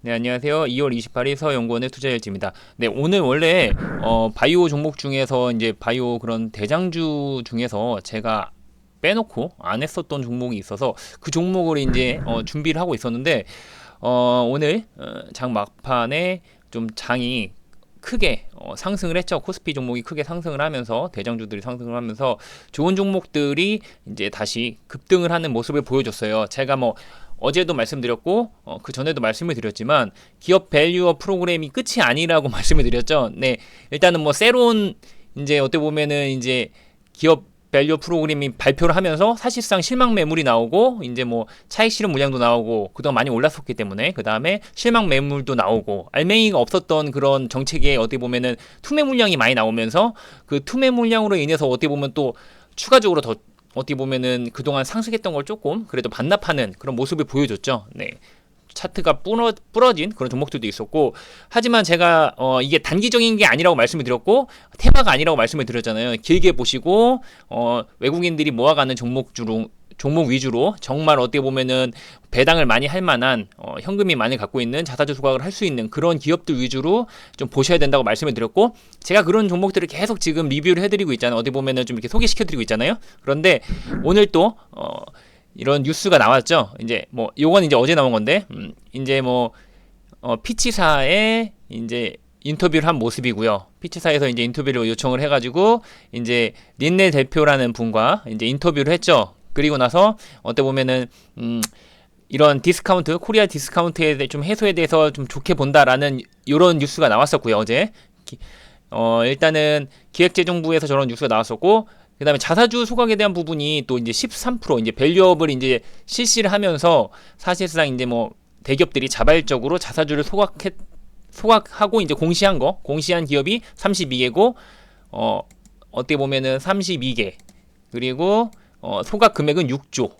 네, 안녕하세요. 2월 28일 서연구원의 투자일지입니다. 네, 오늘 원래 어, 바이오 종목 중에서 이제 바이오 그런 대장주 중에서 제가 빼놓고 안 했었던 종목이 있어서 그 종목을 이제 어, 준비를 하고 있었는데 어, 오늘 어, 장 막판에 좀 장이 크게 어, 상승을 했죠. 코스피 종목이 크게 상승을 하면서 대장주들이 상승을 하면서 좋은 종목들이 이제 다시 급등을 하는 모습을 보여줬어요. 제가 뭐 어제도 말씀드렸고 어, 그 전에도 말씀을 드렸지만 기업 밸류어 프로그램이 끝이 아니라고 말씀을 드렸죠. 네, 일단은 뭐 새로운 이제 어떻게 보면은 이제 기업 밸류 프로그램이 발표를 하면서 사실상 실망 매물이 나오고 이제 뭐 차익 실현 물량도 나오고 그동안 많이 올랐었기 때문에 그 다음에 실망 매물도 나오고 알맹이가 없었던 그런 정책에 어떻게 보면은 투매 물량이 많이 나오면서 그 투매 물량으로 인해서 어떻게 보면 또 추가적으로 더 어떻게 보면은 그동안 상승했던 걸 조금 그래도 반납하는 그런 모습을 보여줬죠. 네. 차트가 부러, 부러진 그런 종목들도 있었고 하지만 제가 어, 이게 단기적인 게 아니라고 말씀을 드렸고 테마가 아니라고 말씀을 드렸잖아요. 길게 보시고 어, 외국인들이 모아가는 종목 주로 종목 위주로 정말 어떻게 보면은 배당을 많이 할 만한 어, 현금이 많이 갖고 있는 자사주 소각을 할 수 있는 그런 기업들 위주로 좀 보셔야 된다고 말씀을 드렸고 제가 그런 종목들을 계속 지금 리뷰를 해드리고 있잖아요. 어디 보면은 좀 이렇게 소개시켜드리고 있잖아요. 그런데 오늘 또 어, 이런 뉴스가 나왔죠. 이제 뭐 요건 이제 어제 나온 건데 음, 이제 뭐 어, 피치사에 이제 인터뷰를 한 모습이고요. 피치사에서 이제 인터뷰를 요청을 해가지고 이제 린네 대표라는 분과 이제 인터뷰를 했죠. 그리고 나서 어때 보면은 음 이런 디스카운트 코리아 디스카운트에 대해 좀 해소에 대해서 좀 좋게 본다라는 이런 뉴스가 나왔었고요 어제. 어 일단은 기획재정부에서 저런 뉴스가 나왔었고 그 다음에 자사주 소각에 대한 부분이 또 이제 13% 이제 밸류업을 이제 실시를 하면서 사실상 이제 뭐 대기업들이 자발적으로 자사주를 소각해 소각하고 이제 공시한 거 공시한 기업이 32개고 어 어떻게 보면은 32개. 그리고 어, 소각 금액은 6조.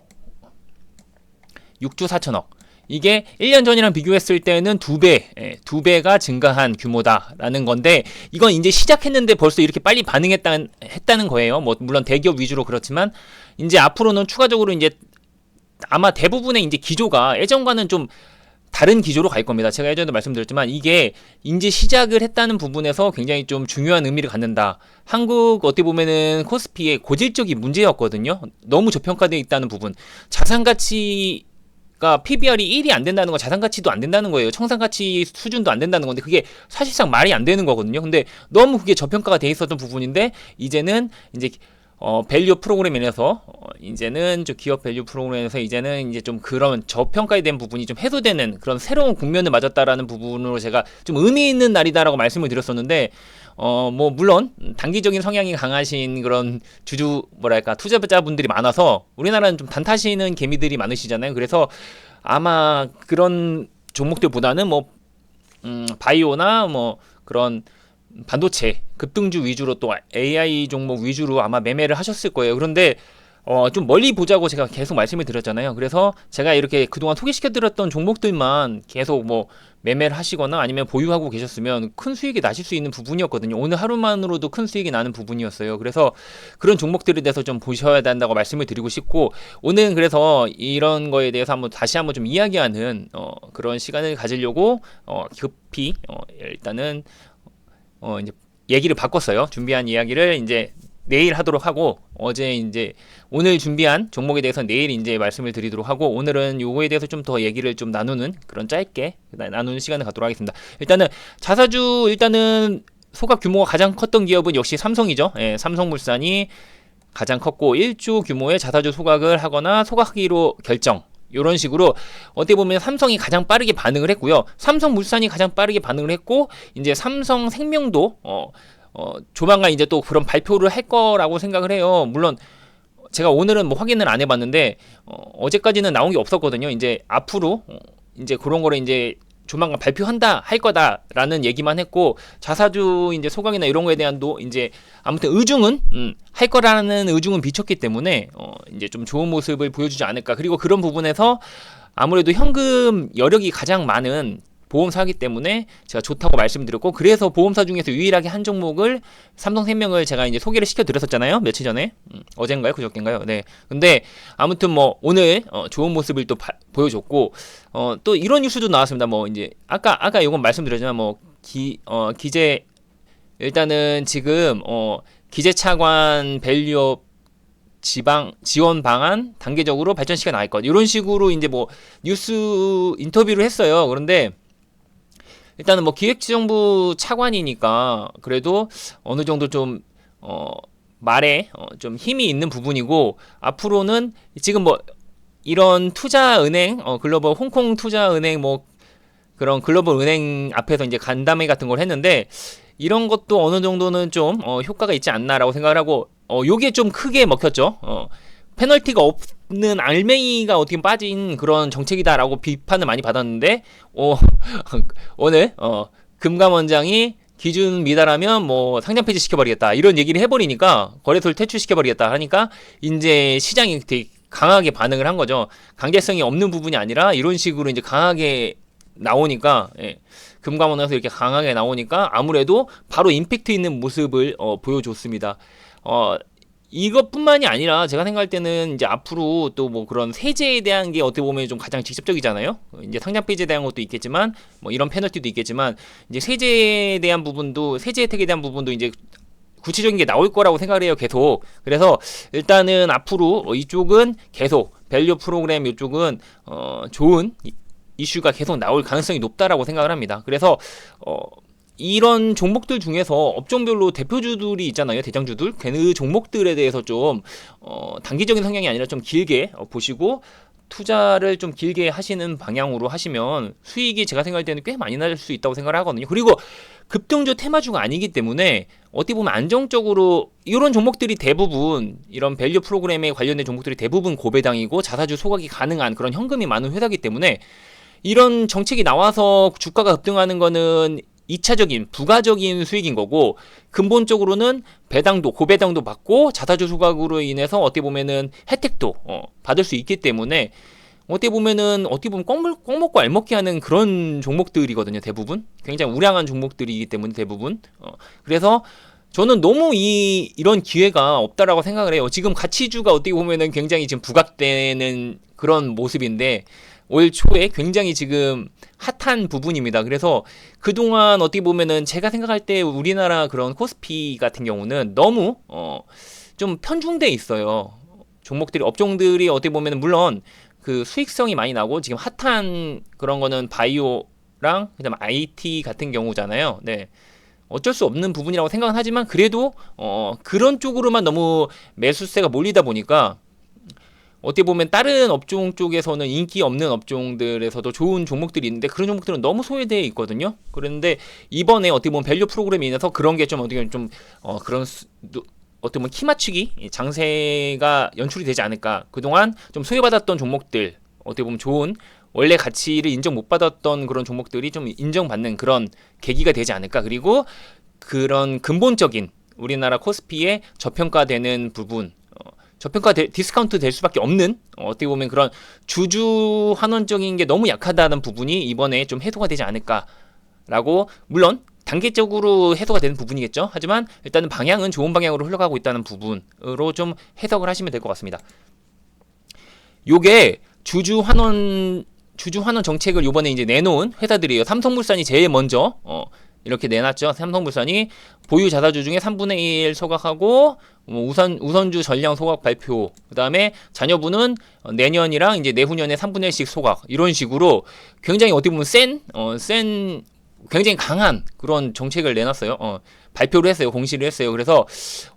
6조 4천억. 이게 1년 전이랑 비교했을 때는 두 배, 예, 두 배가 증가한 규모다라는 건데 이건 이제 시작했는데 벌써 이렇게 빨리 반응했다는 했다는 거예요. 뭐 물론 대기업 위주로 그렇지만 이제 앞으로는 추가적으로 이제 아마 대부분의 이제 기조가 예전과는 좀 다른 기조로 갈 겁니다. 제가 예전에도 말씀드렸지만 이게 이제 시작을 했다는 부분에서 굉장히 좀 중요한 의미를 갖는다. 한국 어떻게 보면은 코스피의 고질적인 문제였거든요. 너무 저평가되어 있다는 부분. 자산 가치 가 PBR이 1이 안 된다는 거 자산 가치도 안 된다는 거예요. 청산 가치 수준도 안 된다는 건데 그게 사실상 말이 안 되는 거거든요. 근데 너무 그게 저평가가 돼 있었던 부분인데 이제는 이제 어, 밸류 프로그램에서 어, 이제는 저 기업 밸류 프로그램에서 이제는 이제 좀 그런 저평가에 대한 부분이 좀 해소되는 그런 새로운 국면을 맞았다라는 부분으로 제가 좀 의미 있는 날이다라고 말씀을 드렸었는데 어, 뭐 물론 단기적인 성향이 강하신 그런 주주 뭐랄까 투자자분들이 많아서 우리나라는 좀 단타시는 개미들이 많으시잖아요. 그래서 아마 그런 종목들보다는 뭐 음, 바이오나 뭐 그런 반도체 급등주 위주로 또 AI 종목 위주로 아마 매매를 하셨을 거예요. 그런데 어, 좀 멀리 보자고 제가 계속 말씀을 드렸잖아요. 그래서 제가 이렇게 그동안 소개시켜드렸던 종목들만 계속 뭐 매매를 하시거나 아니면 보유하고 계셨으면 큰 수익이 나실 수 있는 부분이었거든요. 오늘 하루만으로도 큰 수익이 나는 부분이었어요. 그래서 그런 종목들에 대해서 좀 보셔야 된다고 말씀을 드리고 싶고 오늘은 그래서 이런 거에 대해서 한번 다시 한번 좀 이야기하는 어, 그런 시간을 가지려고 어, 급히 어, 일단은 어 이제 얘기를 바꿨어요. 준비한 이야기를 이제 내일 하도록 하고 어제 이제 오늘 준비한 종목에 대해서 내일 이제 말씀을 드리도록 하고 오늘은 요거에 대해서 좀 더 얘기를 좀 나누는 그런 짧게 나누는 시간을 갖도록 하겠습니다. 일단은 자사주 일단은 소각 규모가 가장 컸던 기업은 역시 삼성이죠. 예, 삼성물산이 가장 컸고 1조 규모의 자사주 소각을 하거나 소각하기로 결정 이런 식으로 어떻게 보면 삼성이 가장 빠르게 반응을 했고요. 삼성물산이 가장 빠르게 반응을 했고 이제 삼성생명도 어, 어 조만간 이제 또 그런 발표를 할 거라고 생각을 해요. 물론 제가 오늘은 뭐 확인을 안 해봤는데 어, 어제까지는 나온 게 없었거든요. 이제 앞으로 어, 이제 그런 거를 이제 조만간 발표한다 할 거다라는 얘기만 했고 자사주 이제 소강이나 이런 거에 대한 도 이제 아무튼 의중은 음, 할 거라는 의중은 비쳤기 때문에 어, 이제 좀 좋은 모습을 보여주지 않을까. 그리고 그런 부분에서 아무래도 현금 여력이 가장 많은 보험사기 때문에 제가 좋다고 말씀드렸고 그래서 보험사 중에서 유일하게 한 종목을 삼성생명을 제가 이제 소개를 시켜 드렸었잖아요 며칠 전에. 음, 어젠가요? 그저께인가요? 네. 근데 아무튼 뭐 오늘 어, 좋은 모습을 또 바, 보여줬고 어, 또 이런 뉴스도 나왔습니다. 뭐 이제 아까 아까 이건 말씀드렸지만 뭐 기 어, 기재 일단은 지금 어, 기재차관 밸류업 지방 지원 방안 단계적으로 발전시켜 나갈 것. 이런 식으로 이제 뭐 뉴스 인터뷰를 했어요. 그런데 일단은 뭐 기획지정부 차관이니까 그래도 어느 정도 좀 어, 말에 어, 좀 힘이 있는 부분이고 앞으로는 지금 뭐 이런 투자 은행 어, 글로벌 홍콩 투자 은행 뭐 그런 글로벌 은행 앞에서 이제 간담회 같은 걸 했는데 이런 것도 어느 정도는 좀 어, 효과가 있지 않나라고 생각을 하고 어, 요게 좀 크게 먹혔죠. 어, 페널티가 없는 알맹이가 어떻게 빠진 그런 정책이다라고 비판을 많이 받았는데 어, 오늘 어, 금감원장이 기준 미달하면 뭐 상장 폐지 시켜버리겠다 이런 얘기를 해버리니까 거래소를 퇴출시켜버리겠다 하니까 이제 시장이 되게 강하게 반응을 한 거죠. 강제성이 없는 부분이 아니라 이런 식으로 이제 강하게 나오니까 예. 금감원에서 이렇게 강하게 나오니까 아무래도 바로 임팩트 있는 모습을 어, 보여줬습니다. 어, 이것뿐만이 아니라 제가 생각할 때는 이제 앞으로 또 뭐 그런 세제에 대한 게 어떻게 보면 좀 가장 직접적이잖아요. 이제 상장 폐지에 대한 것도 있겠지만 뭐 이런 페널티도 있겠지만 이제 세제에 대한 부분도 세제 혜택에 대한 부분도 이제 구체적인 게 나올 거라고 생각을 해요. 계속. 그래서 일단은 앞으로 이쪽은 계속 밸류 프로그램 이쪽은 어 좋은 이슈가 계속 나올 가능성이 높다라고 생각을 합니다. 그래서 어 이런 종목들 중에서 업종별로 대표주들이 있잖아요. 대장주들. 그 종목들에 대해서 좀 어, 단기적인 성향이 아니라 좀 길게 어, 보시고 투자를 좀 길게 하시는 방향으로 하시면 수익이 제가 생각할 때는 꽤 많이 날 수 있다고 생각을 하거든요. 그리고 급등주 테마주가 아니기 때문에 어떻게 보면 안정적으로 이런 종목들이 대부분 이런 밸류 프로그램에 관련된 종목들이 대부분 고배당이고 자사주 소각이 가능한 그런 현금이 많은 회사기 때문에 이런 정책이 나와서 주가가 급등하는 거는 2차적인 부가적인 수익인 거고 근본적으로는 배당도 고배당도 받고 자사주 소각으로 인해서 어떻게 보면은 혜택도 어, 받을 수 있기 때문에 어떻게 보면은 어떻게 보면 껌, 껌 먹고 알 먹게 하는 그런 종목들이거든요 대부분. 굉장히 우량한 종목들이기 때문에 대부분. 어, 그래서 저는 너무 이 이런 기회가 없다라고 생각을 해요. 지금 가치주가 어떻게 보면은 굉장히 지금 부각되는 그런 모습인데 올 초에 굉장히 지금 핫한 부분입니다. 그래서 그동안 어떻게 보면은 제가 생각할 때 우리나라 그런 코스피 같은 경우는 너무 어, 좀 편중돼 있어요. 종목들이 업종들이 어떻게 보면은 물론 그 수익성이 많이 나고 지금 핫한 그런 거는 바이오랑 그다음 IT 같은 경우잖아요. 네. 어쩔 수 없는 부분이라고 생각은 하지만 그래도 어 그런 쪽으로만 너무 매수세가 몰리다 보니까 어떻게 보면 다른 업종 쪽에서는 인기 없는 업종들에서도 좋은 종목들이 있는데 그런 종목들은 너무 소외되어 있거든요. 그런데 이번에 어떻게 보면 밸류 프로그램이 인해서 그런 게 좀 어떻게 보면 좀 어, 그런 수, 어떻게 보면 키 맞추기 장세가 연출이 되지 않을까. 그동안 좀 소외받았던 종목들 어떻게 보면 좋은 원래 가치를 인정 못 받았던 그런 종목들이 좀 인정받는 그런 계기가 되지 않을까. 그리고 그런 근본적인 우리나라 코스피의 저평가되는 부분 저평가 데, 디스카운트 될 수밖에 없는 어, 어떻게 보면 그런 주주 환원적인 게 너무 약하다는 부분이 이번에 좀 해소가 되지 않을까라고 물론 단계적으로 해소가 되는 부분이겠죠. 하지만 일단은 방향은 좋은 방향으로 흘러가고 있다는 부분으로 좀 해석을 하시면 될 것 같습니다. 요게 주주 환원 주주 환원 정책을 요번에 이제 내놓은 회사들이에요. 삼성물산이 제일 먼저 어, 이렇게 내놨죠. 삼성물산이 보유 자사주 중에 3분의 1 소각하고 뭐 우선 우선주 전량 소각 발표. 그다음에 자녀분은 내년이랑 이제 내후년에 3분의 1씩 소각. 이런 식으로 굉장히 어떻게 보면 센 어, 센 굉장히 강한 그런 정책을 내놨어요. 어, 발표를 했어요. 공시를 했어요. 그래서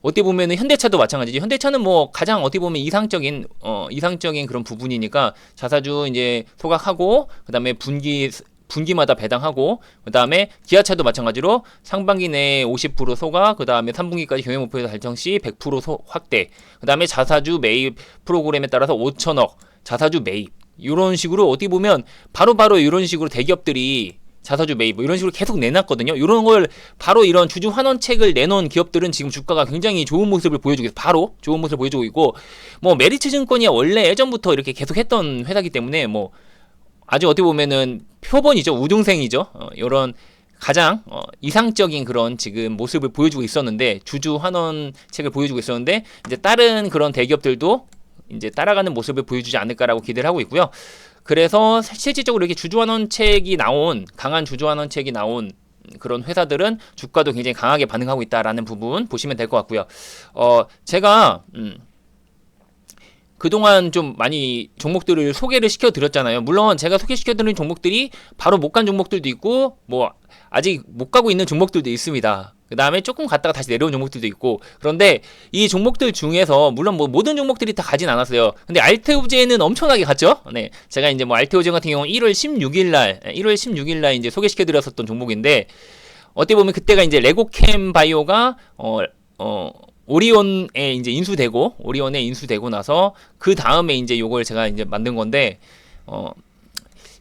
어떻게 보면은 현대차도 마찬가지지. 현대차는 뭐 가장 어떻게 보면 이상적인 어, 이상적인 그런 부분이니까 자사주 이제 소각하고 그다음에 분기 분기마다 배당하고 그다음에 기아차도 마찬가지로 상반기 내에 50% 소가 그다음에 3분기까지 경영 목표에서 달성 시 100% 소, 확대 그다음에 자사주 매입 프로그램에 따라서 5천억 자사주 매입 이런 식으로 어떻게 보면 바로바로 바로 이런 식으로 대기업들이 자사주 매입 뭐 이런 식으로 계속 내놨거든요. 이런 걸 바로 이런 주주 환원책을 내놓은 기업들은 지금 주가가 굉장히 좋은 모습을 보여주고 있어. 바로 좋은 모습을 보여주고 있고 뭐 메리츠 증권이 원래 예전부터 이렇게 계속 했던 회사기 때문에 뭐 아주 어떻게 보면은 표본이죠. 우등생이죠. 어, 이런 가장 어, 이상적인 그런 지금 모습을 보여주고 있었는데 주주 환원 책을 보여주고 있었는데 이제 다른 그런 대기업들도 이제 따라가는 모습을 보여주지 않을까라고 기대를 하고 있고요. 그래서 실질적으로 이렇게 주주 환원책이 나온 강한 주주 환원책이 나온 그런 회사들은 주가도 굉장히 강하게 반응하고 있다라는 부분 보시면 될 것 같고요. 어 제가 음 그동안 좀 많이 종목들을 소개를 시켜 드렸잖아요. 물론 제가 소개시켜 드린 종목들이 바로 못 간 종목들도 있고 뭐 아직 못 가고 있는 종목들도 있습니다. 그 다음에 조금 갔다가 다시 내려온 종목들도 있고 그런데 이 종목들 중에서 물론 뭐 모든 종목들이 다 가진 않았어요. 근데 알테오제는 엄청나게 갔죠. 네, 제가 이제 뭐 알테오제 같은 경우는 1월 16일 날, 1월 16일 날 이제 소개시켜드렸었던 종목인데 어떻게 보면 그때가 이제 레고캠 바이오가 어 어, 오리온에 이제 인수되고 오리온에 인수되고 나서 그 다음에 이제 요걸 제가 이제 만든 건데 어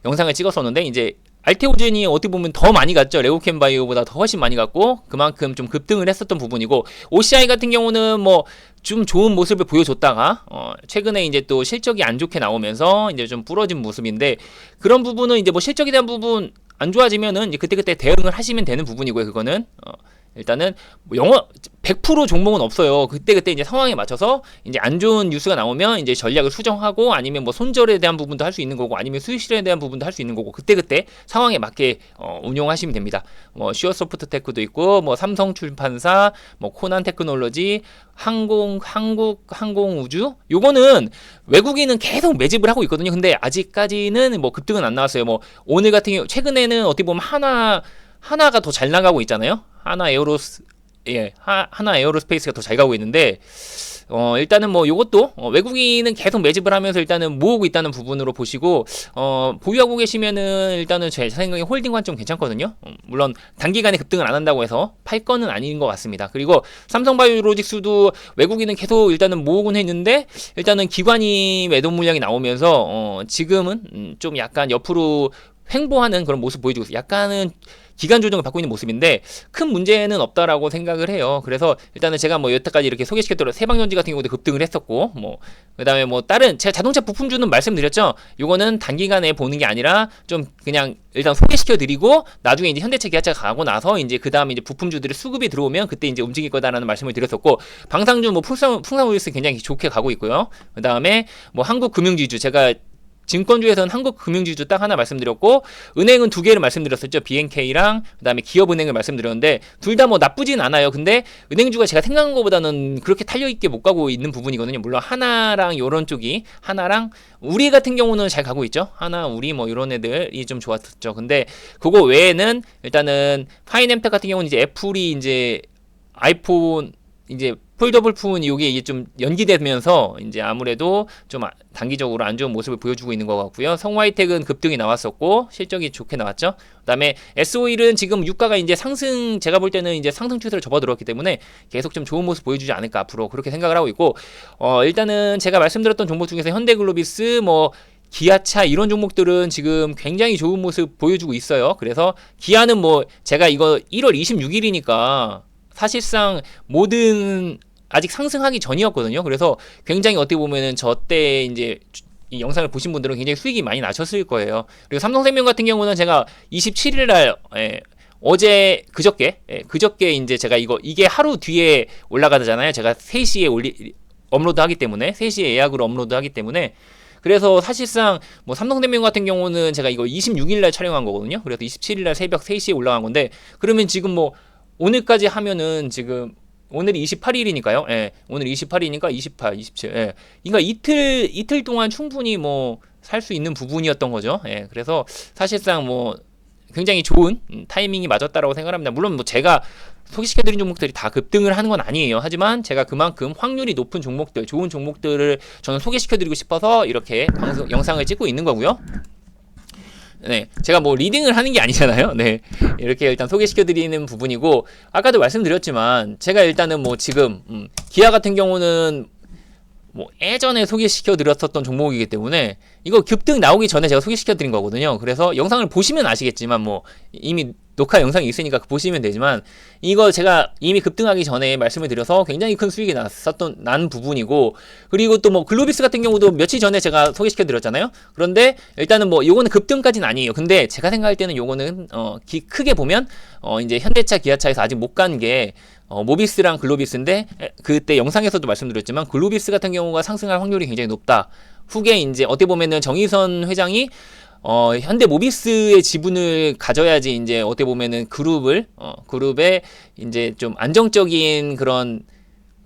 영상을 찍었었는데 이제 알테오젠이 어떻게 보면 더 많이 갔죠. 레고캠 바이오보다 더 훨씬 많이 갔고 그만큼 좀 급등을 했었던 부분이고 OCI 같은 경우는 뭐 좀 좋은 모습을 보여줬다가 어 최근에 이제 또 실적이 안 좋게 나오면서 이제 좀 부러진 모습인데 그런 부분은 이제 뭐 실적에 대한 부분 안 좋아지면은 이제 그때그때 대응을 하시면 되는 부분이고요. 그거는 어 일단은 뭐 영어 100% 종목은 없어요. 그때 그때 이제 상황에 맞춰서 이제 안 좋은 뉴스가 나오면 이제 전략을 수정하고 아니면 뭐 손절에 대한 부분도 할 수 있는 거고 아니면 수익 실현에 대한 부분도 할 수 있는 거고 그때 그때 상황에 맞게 어, 운용하시면 됩니다. 뭐 시어소프트테크도 있고 뭐 삼성 출판사, 뭐 코난 테크놀로지, 항공 한국 항공 우주 요거는 외국인은 계속 매집을 하고 있거든요. 근데 아직까지는 뭐 급등은 안 나왔어요. 뭐 오늘 같은 경우 최근에는 어떻게 보면 하나 하나가 더 잘 나가고 있잖아요. 하나 에어로스 예, 하, 하나 에어로스페이스가 더 잘 가고 있는데 어, 일단은 뭐 요것도 어, 외국인은 계속 매집을 하면서 일단은 모으고 있다는 부분으로 보시고 어, 보유하고 계시면은 일단은 제 생각에 홀딩 관점 괜찮거든요. 음, 물론 단기간에 급등을 안 한다고 해서 팔 건은 아닌 것 같습니다. 그리고 삼성바이오로직스도 외국인은 계속 일단은 모으곤 했는데 일단은 기관이 매도 물량이 나오면서 어, 지금은 음, 좀 약간 옆으로 횡보하는 그런 모습 보여주고 있어요. 약간은 기간 조정을 받고 있는 모습인데 큰 문제는 없다라고 생각을 해요. 그래서 일단은 제가 뭐 여태까지 이렇게 소개시켰던 세방전지 같은 경우도 급등을 했었고 뭐 그다음에 뭐 다른 제가 자동차 부품주는 말씀드렸죠. 요거는 단기간에 보는 게 아니라 좀 그냥 일단 소개시켜 드리고 나중에 이제 현대차 기아차 가고 나서 이제 그다음에 이제 부품주들이 수급이 들어오면 그때 이제 움직일 거다라는 말씀을 드렸었고 방상주 뭐 풍상 풍상 우리스 굉장히 좋게 가고 있고요. 그다음에 뭐 한국 금융지주 제가 증권주에서는 한국금융지주 딱 하나 말씀드렸고 은행은 두 개를 말씀드렸었죠. BNK랑 그다음에 기업은행을 말씀드렸는데 둘 다 뭐 나쁘진 않아요. 근데 은행주가 제가 생각한 것보다는 그렇게 탄력 있게 못 가고 있는 부분이거든요. 물론 하나랑 요런 쪽이 하나랑 우리 같은 경우는 잘 가고 있죠. 하나 우리 뭐 이런 애들이 좀 좋았었죠. 근데 그거 외에는 일단은 파이낸페 같은 경우는 이제 애플이 이제 아이폰 이제 폴더블 푼 이게 이게 좀 연기되면서 이제 아무래도 좀 아, 단기적으로 안 좋은 모습을 보여주고 있는 것 같고요. 성화이텍은 급등이 나왔었고 실적이 좋게 나왔죠. 그다음에 S51은 지금 유가가 이제 상승 제가 볼 때는 이제 상승 추세를 접어들었기 때문에 계속 좀 좋은 모습 보여주지 않을까 앞으로 그렇게 생각을 하고 있고 어 일단은 제가 말씀드렸던 종목 중에서 현대글로비스 뭐 기아차 이런 종목들은 지금 굉장히 좋은 모습 보여주고 있어요. 그래서 기아는 뭐 제가 이거 1월 26일이니까 사실상 모든 아직 상승하기 전이었거든요. 그래서 굉장히 어떻게 보면은 저때 이제 이 영상을 보신 분들은 굉장히 수익이 많이 나셨을 거예요. 그리고 삼성생명 같은 경우는 제가 27일 날 예, 어제 그저께 예, 그저께 이제 제가 이거 이게 하루 뒤에 올라가잖아요. 제가 3시에 올리 업로드 하기 때문에 3시에 예약으로 업로드 하기 때문에 그래서 사실상 뭐 삼성생명 같은 경우는 제가 이거 26일 날 촬영한 거거든요. 그래서 27일 날 새벽 3시에 올라간 건데 그러면 지금 뭐 오늘까지 하면은 지금 오늘이 28일이니까요. 예. 오늘 28일이니까 28, 27. 예. 그러니까 이틀 이틀 동안 충분히 뭐 살 수 있는 부분이었던 거죠. 예. 그래서 사실상 뭐 굉장히 좋은 음, 타이밍이 맞았다라고 생각합니다. 물론 뭐 제가 소개시켜드린 종목들이 다 급등을 하는 건 아니에요. 하지만 제가 그만큼 확률이 높은 종목들, 좋은 종목들을 저는 소개시켜드리고 싶어서 이렇게 방송 영상을 찍고 있는 거고요. 네, 제가 뭐 리딩을 하는 게 아니잖아요. 네, 이렇게 일단 소개시켜드리는 부분이고 아까도 말씀드렸지만 제가 일단은 뭐 지금 음, 기아 같은 경우는 뭐 예전에 소개시켜 드렸었던 종목이기 때문에 이거 급등 나오기 전에 제가 소개시켜 드린 거거든요. 그래서 영상을 보시면 아시겠지만 뭐 이미 녹화 영상이 있으니까 보시면 되지만 이거 제가 이미 급등하기 전에 말씀을 드려서 굉장히 큰 수익이 났었던 난 부분이고 그리고 또 뭐 글로비스 같은 경우도 며칠 전에 제가 소개시켜 드렸잖아요. 그런데 일단은 뭐 요거는 급등까지는 아니에요. 근데 제가 생각할 때는 요거는 어 기, 크게 보면 어 이제 현대차 기아차에서 아직 못 간게 어, 모비스랑 글로비스인데 에, 그때 영상에서도 말씀드렸지만 글로비스 같은 경우가 상승할 확률이 굉장히 높다. 후계 이제 어떻게 보면은 정의선 회장이 어, 현대 모비스의 지분을 가져야지 이제 어떻게 보면은 그룹을 어, 그룹에 이제 좀 안정적인 그런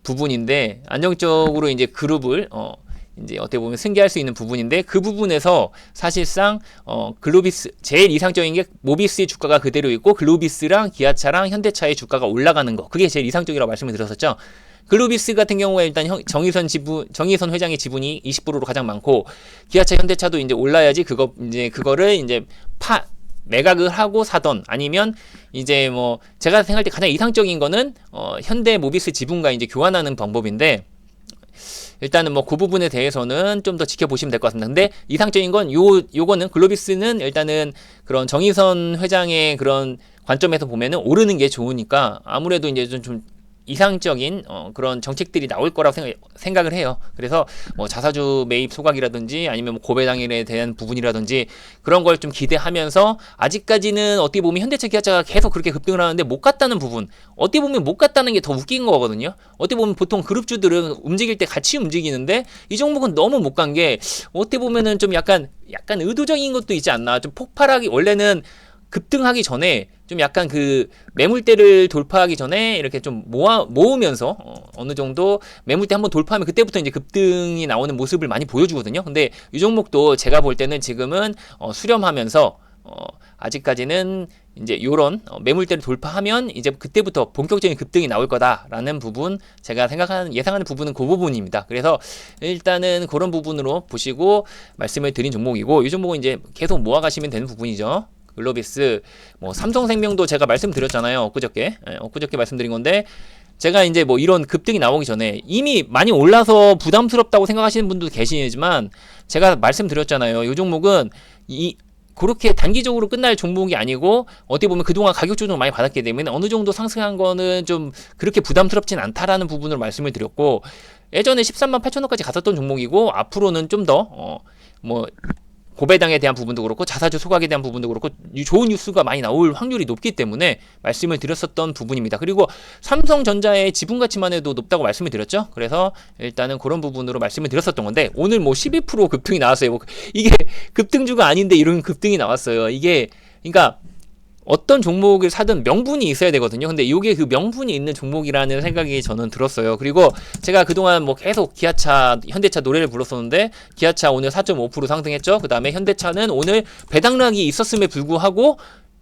부분인데 안정적으로 이제 그룹을 어 이제 어떻게 보면 승계할 수 있는 부분인데 그 부분에서 사실상 어 글로비스 제일 이상적인 게 모비스의 주가가 그대로 있고 글로비스랑 기아차랑 현대차의 주가가 올라가는 거 그게 제일 이상적이라고 말씀을 드렸었죠. 글로비스 같은 경우에 일단 형, 정의선 지분 정의선 회장의 지분이 20%로 가장 많고 기아차 현대차도 이제 올라야지 그거 이제 그거를 이제 파 매각을 하고 사던 아니면 이제 뭐 제가 생각할 때 가장 이상적인 거는 어 현대 모비스 지분과 이제 교환하는 방법인데 일단은 뭐 그 부분에 대해서는 좀 더 지켜보시면 될 것 같습니다. 근데 이상적인 건 요 요거는 글로비스는 일단은 그런 정의선 회장의 그런 관점에서 보면은 오르는 게 좋으니까 아무래도 이제 좀, 좀 이상적인 어, 그런 정책들이 나올 거라고 생각, 생각 을 해요. 그래서 뭐 자사주 매입 소각이라든지 아니면 뭐 고배당일에 대한 부분이라든지 그런 걸 좀 기대하면서 아직까지는 어떻게 보면 현대차 기아차가 계속 그렇게 급등을 하는데 못 갔다는 부분 어떻게 보면 못 갔다는 게 더 웃긴 거거든요. 어떻게 보면 보통 그룹주들은 움직일 때 같이 움직이는데 이 종목은 너무 못 간 게 어떻게 보면은 좀 약간 약간 의도적인 것도 있지 않나 좀 폭발하기 원래는 급등하기 전에 좀 약간 그 매물대를 돌파하기 전에 이렇게 좀 모아 모으면서 어, 어느 정도 매물대 한번 돌파하면 그때부터 이제 급등이 나오는 모습을 많이 보여주거든요. 근데 이 종목도 제가 볼 때는 지금은 어, 수렴하면서 어, 아직까지는 이제 요런 어, 매물대를 돌파하면 이제 그때부터 본격적인 급등이 나올 거다라는 부분 제가 생각하는 예상하는 부분은 그 부분입니다. 그래서 일단은 그런 부분으로 보시고 말씀을 드린 종목이고 이 종목은 이제 계속 모아가시면 되는 부분이죠. 글로비스, 뭐 삼성생명도 제가 말씀드렸잖아요. 엊그저께, 예, 엊그저께 말씀드린 건데 제가 이제 뭐 이런 급등이 나오기 전에 이미 많이 올라서 부담스럽다고 생각하시는 분도 계시지만 제가 말씀드렸잖아요. 이 종목은 이 그렇게 단기적으로 끝날 종목이 아니고 어떻게 보면 그동안 가격 조정을 많이 받았기 때문에 어느 정도 상승한 거는 좀 그렇게 부담스럽진 않다라는 부분을 말씀을 드렸고 예전에 13만 8천 원까지 갔었던 종목이고 앞으로는 좀 더어뭐 고배당에 대한 부분도 그렇고 자사주 소각에 대한 부분도 그렇고 좋은 뉴스가 많이 나올 확률이 높기 때문에 말씀을 드렸었던 부분입니다. 그리고 삼성전자의 지분 가치만 해도 높다고 말씀을 드렸죠. 그래서 일단은 그런 부분으로 말씀을 드렸었던 건데 오늘 뭐 12% 급등이 나왔어요. 뭐 이게 급등주가 아닌데 이런 급등이 나왔어요. 이게 그러니까 어떤 종목을 사든 명분이 있어야 되거든요. 근데 이게 그 명분이 있는 종목이라는 생각이 저는 들었어요. 그리고 제가 그동안 뭐 계속 기아차, 현대차 노래를 불렀었는데 기아차 오늘 4.5% 상승했죠. 그 다음에 현대차는 오늘 배당락이 있었음에 불구하고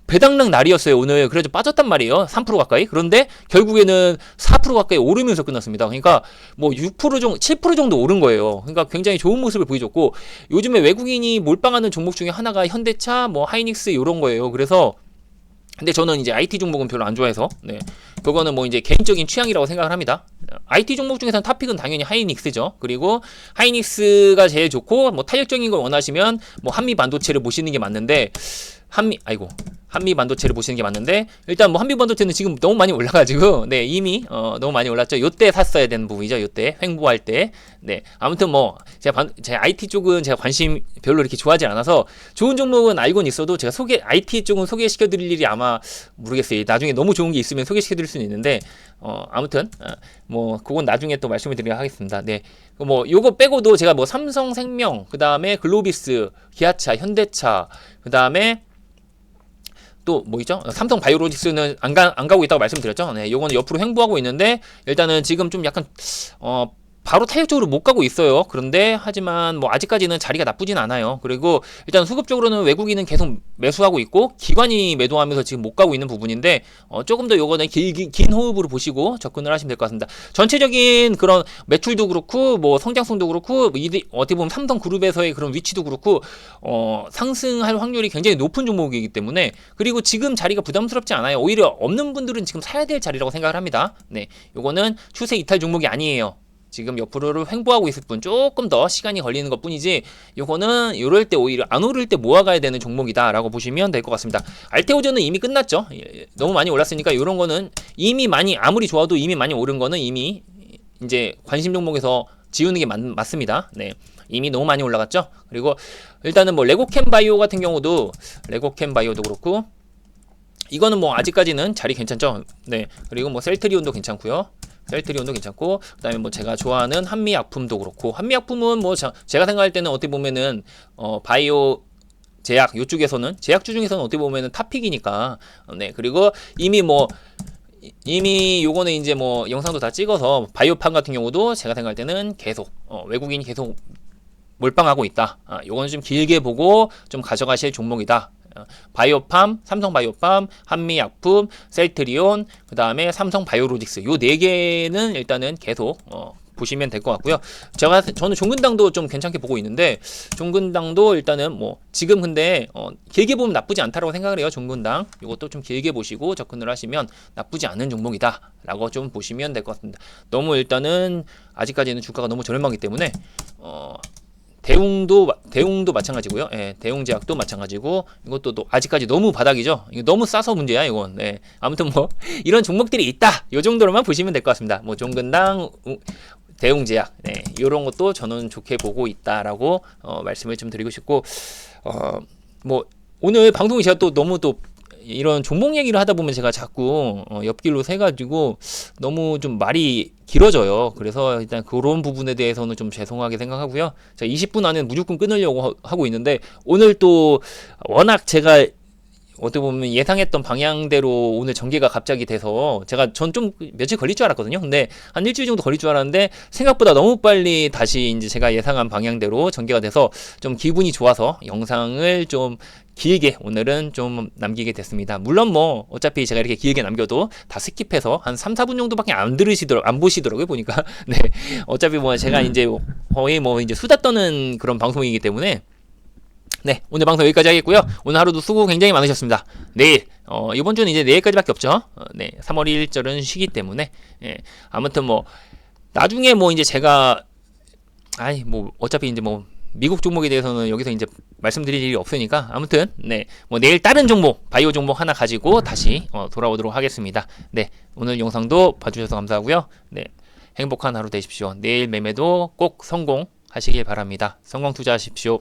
배당락 날이었어요 오늘 그래도 빠졌단 말이에요 3% 가까이 그런데 결국에는 4% 가까이 오르면서 끝났습니다 그러니까 뭐 6% 정도 7% 정도 오른 거예요 그러니까 굉장히 좋은 모습을 보여줬고 요즘에 외국인이 몰빵하는 종목 중에 하나가 현대차 뭐 하이닉스 이런 거예요 그래서 근데 저는 이제 IT 종목은 별로 안 좋아해서 네 그거는 뭐 이제 개인적인 취향이라고 생각을 합니다. IT 종목 중에서는 탑픽은 당연히 하이닉스죠. 그리고 하이닉스가 제일 좋고 뭐 탄력적인 걸 원하시면 뭐 한미 반도체를 보시는 게 맞는데 한미 아이고 한미 반도체를 보시는 게 맞는데 일단 뭐 한미 반도체는 지금 너무 많이 올라가지고 네 이미 어 너무 많이 올랐죠. 요때 샀어야 되는 부분이죠. 요때 횡보할 때. 네 아무튼 뭐 제가 반, 제 IT 쪽은 제가 관심 별로 이렇게 좋아하지 않아서 좋은 종목은 알고는 있어도 제가 소개 IT 쪽은 소개시켜 드릴 일이 아마 모르겠어요. 나중에 너무 좋은 게 있으면 소개시켜 드릴 수는 있는데 어 아무튼 어, 뭐 그건 나중에 또 말씀을 드리도록 하겠습니다. 네. 뭐 요거 빼고도 제가 뭐 삼성생명, 그다음에 글로비스, 기아차, 현대차, 그다음에 또 뭐 있죠? 삼성 바이오로직스는 안, 가, 안 가고 있다고 말씀드렸죠. 네, 요거는 옆으로 횡보하고 있는데 일단은 지금 좀 약간 어 바로 타격적으로 못 가고 있어요. 그런데 하지만 뭐 아직까지는 자리가 나쁘진 않아요. 그리고 일단 수급적으로는 외국인은 계속 매수하고 있고 기관이 매도하면서 지금 못 가고 있는 부분인데 어 조금 더 요거는 길, 긴 호흡으로 보시고 접근을 하시면 될 것 같습니다. 전체적인 그런 매출도 그렇고 뭐 성장성도 그렇고 뭐 이디, 어떻게 보면 삼성 그룹에서의 그런 위치도 그렇고 어 상승할 확률이 굉장히 높은 종목이기 때문에 그리고 지금 자리가 부담스럽지 않아요. 오히려 없는 분들은 지금 사야 될 자리라고 생각을 합니다. 네. 요거는 추세 이탈 종목이 아니에요. 지금 옆으로를 횡보하고 있을 뿐 조금 더 시간이 걸리는 것 뿐이지 요거는 요럴 때 오히려 안 오를 때 모아가야 되는 종목이다라고 보시면 될 것 같습니다. 알테오전은 이미 끝났죠. 예, 너무 많이 올랐으니까 이런 거는 이미 많이 아무리 좋아도 이미 많이 오른 거는 이미 이제 관심 종목에서 지우는 게 맞, 맞습니다. 네. 이미 너무 많이 올라갔죠. 그리고 일단은 뭐 레고캠 바이오 같은 경우도 레고캠 바이오도 그렇고 이거는 뭐 아직까지는 자리 괜찮죠. 네. 그리고 뭐 셀트리온도 괜찮고요. 셀트리온도 괜찮고 그다음에 뭐 제가 좋아하는 한미약품도 그렇고 한미약품은 뭐 자, 제가 생각할 때는 어떻게 보면은 어 바이오 제약 요쪽에서는 제약주 중에서는 어떻게 보면은 탑픽이니까 네 그리고 이미 뭐 이- 이미 요거는 이제 뭐 영상도 다 찍어서 바이오판 같은 경우도 제가 생각할 때는 계속 어, 외국인이 계속 몰빵하고 있다. 아, 요거는 좀 길게 보고 좀 가져가실 종목이다. 어, 바이오팜, 삼성 바이오팜, 한미약품, 셀트리온, 그 다음에 삼성 바이오로직스 요 네 개는 일단은 계속 어, 보시면 될 것 같고요. 제가 저는 종근당도 좀 괜찮게 보고 있는데 종근당도 일단은 뭐 지금 근데 어, 길게 보면 나쁘지 않다라고 생각을 해요. 종근당 이것도 좀 길게 보시고 접근을 하시면 나쁘지 않은 종목이다라고 좀 보시면 될 것 같습니다. 너무 일단은 아직까지는 주가가 너무 저렴하기 때문에 어, 대웅도 마- 대웅도 마찬가지고요. 예, 대웅 제약도 마찬가지고 이것도 또 아직까지 너무 바닥이죠. 이거 너무 싸서 문제야 이건. 네. 아무튼 뭐 이런 종목들이 있다. 요 정도로만 보시면 될 것 같습니다. 뭐 종근당 우- 대웅 제약 네, 이런 것도 저는 좋게 보고 있다라고 어, 말씀을 좀 드리고 싶고 어, 뭐 오늘 방송이 제가 또 너무 또 이런 종목 얘기를 하다 보면 제가 자꾸 어, 옆길로 새가지고 너무 좀 말이 길어져요. 그래서 일단 그런 부분에 대해서는 좀 죄송하게 생각하고요. 자, 20분 안에 무조건 끊으려고 하- 하고 있는데 오늘 또 워낙 제가 어떻게 보면 예상했던 방향대로 오늘 전개가 갑자기 돼서 제가 전 좀 며칠 걸릴 줄 알았거든요. 근데 한 일주일 정도 걸릴 줄 알았는데 생각보다 너무 빨리 다시 이제 제가 예상한 방향대로 전개가 돼서 좀 기분이 좋아서 영상을 좀 길게 오늘은 좀 남기게 됐습니다. 물론 뭐 어차피 제가 이렇게 길게 남겨도 다 스킵해서 한 3, 4분 정도밖에 안 들으시더라고 안 보시더라고요. 보니까. 네. 어차피 뭐 제가 이제 거의 뭐 이제 수다 떠는 그런 방송이기 때문에 네, 오늘 방송 여기까지 하겠고요. 오늘 하루도 수고 굉장히 많으셨습니다. 내일, 어, 이번 주는 이제 내일까지밖에 없죠. 어, 네, 3월 1일절은 쉬기 때문에, 예, 아무튼 뭐, 나중에 뭐 이제 제가, 아이, 뭐, 어차피 이제 뭐, 미국 종목에 대해서는 여기서 이제 말씀드릴 일이 없으니까, 아무튼, 네, 뭐 내일 다른 종목, 바이오 종목 하나 가지고 다시 어, 돌아오도록 하겠습니다. 네, 오늘 영상도 봐주셔서 감사하고요. 네, 행복한 하루 되십시오. 내일 매매도 꼭 성공하시길 바랍니다. 성공 투자하십시오.